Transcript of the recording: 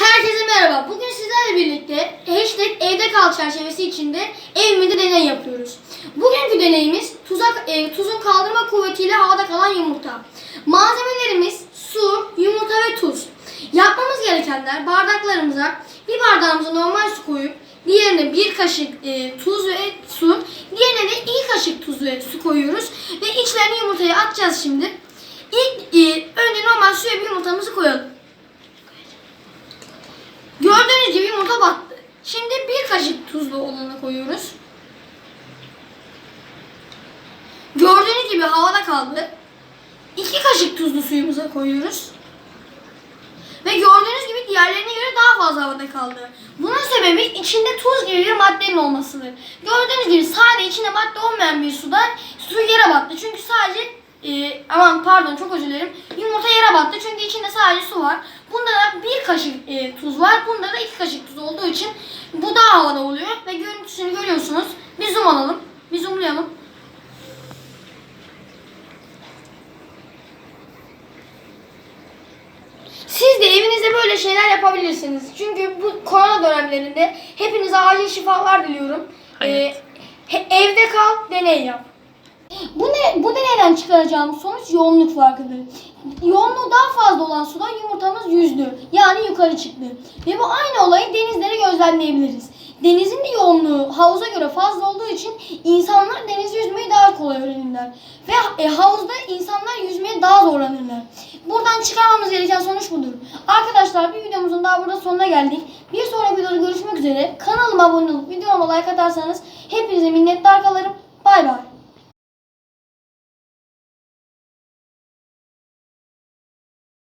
Herkese merhaba. Bugün sizlerle birlikte hashtag evde kal çerçevesi içinde evimizde deney yapıyoruz. Bugünkü deneyimiz tuzak, e, tuzun kaldırma kuvvetiyle havada kalan yumurta. Malzemelerimiz su, yumurta ve tuz. Yapmamız gerekenler bardaklarımıza bir bardağımıza normal su koyup diğerine bir kaşık e, tuz ve su, diğerine de iki kaşık tuz ve su koyuyoruz ve içlerine yumurtayı atacağız şimdi. İlk e, önce normal suya bir yumurtamızı koyalım. Gördüğünüz gibi yumurta battı. Şimdi bir kaşık tuzlu olanı koyuyoruz. Gördüğünüz gibi havada kaldı. İki kaşık tuzlu suyumuza koyuyoruz. Ve gördüğünüz gibi diğerlerine göre daha fazla havada kaldı. Bunun sebebi içinde tuz gibi bir maddenin olmasıdır. Gördüğünüz gibi sadece içinde madde olmayan bir suda su yere battı. Çünkü sadece e, aman pardon çok özür dilerim. Yumurta yere battı çünkü içinde sadece su var. Kaşık e, tuz var. Bunda da iki kaşık tuz olduğu için bu daha havada oluyor. Ve görüntüsünü görüyorsunuz. Bir zoom alalım. Bir zoomlayalım. Siz de evinizde böyle şeyler yapabilirsiniz. Çünkü bu korona dönemlerinde hepinize acil şifalar diliyorum. Ee, evde kal, deney yap. Bu ne bu deneyden çıkaracağımız sonuç yoğunluk farkıdır. Yoğunluğu daha fazla olan suda yumurtamız yüzdü. Yani yukarı çıktı. Ve bu aynı olayı denizlere gözlemleyebiliriz. Denizin de yoğunluğu havuza göre fazla olduğu için insanlar denizde yüzmeyi daha kolay öğrenirler. Ve e, havuzda insanlar yüzmeye daha zorlanırlar. Buradan çıkarmamız gereken sonuç budur. Arkadaşlar bir videomuzun daha burada sonuna geldik. Bir sonraki videoda görüşmek üzere. Kanalıma abone olup videoma like atarsanız hepinize minnettar kalırım. Bay bay.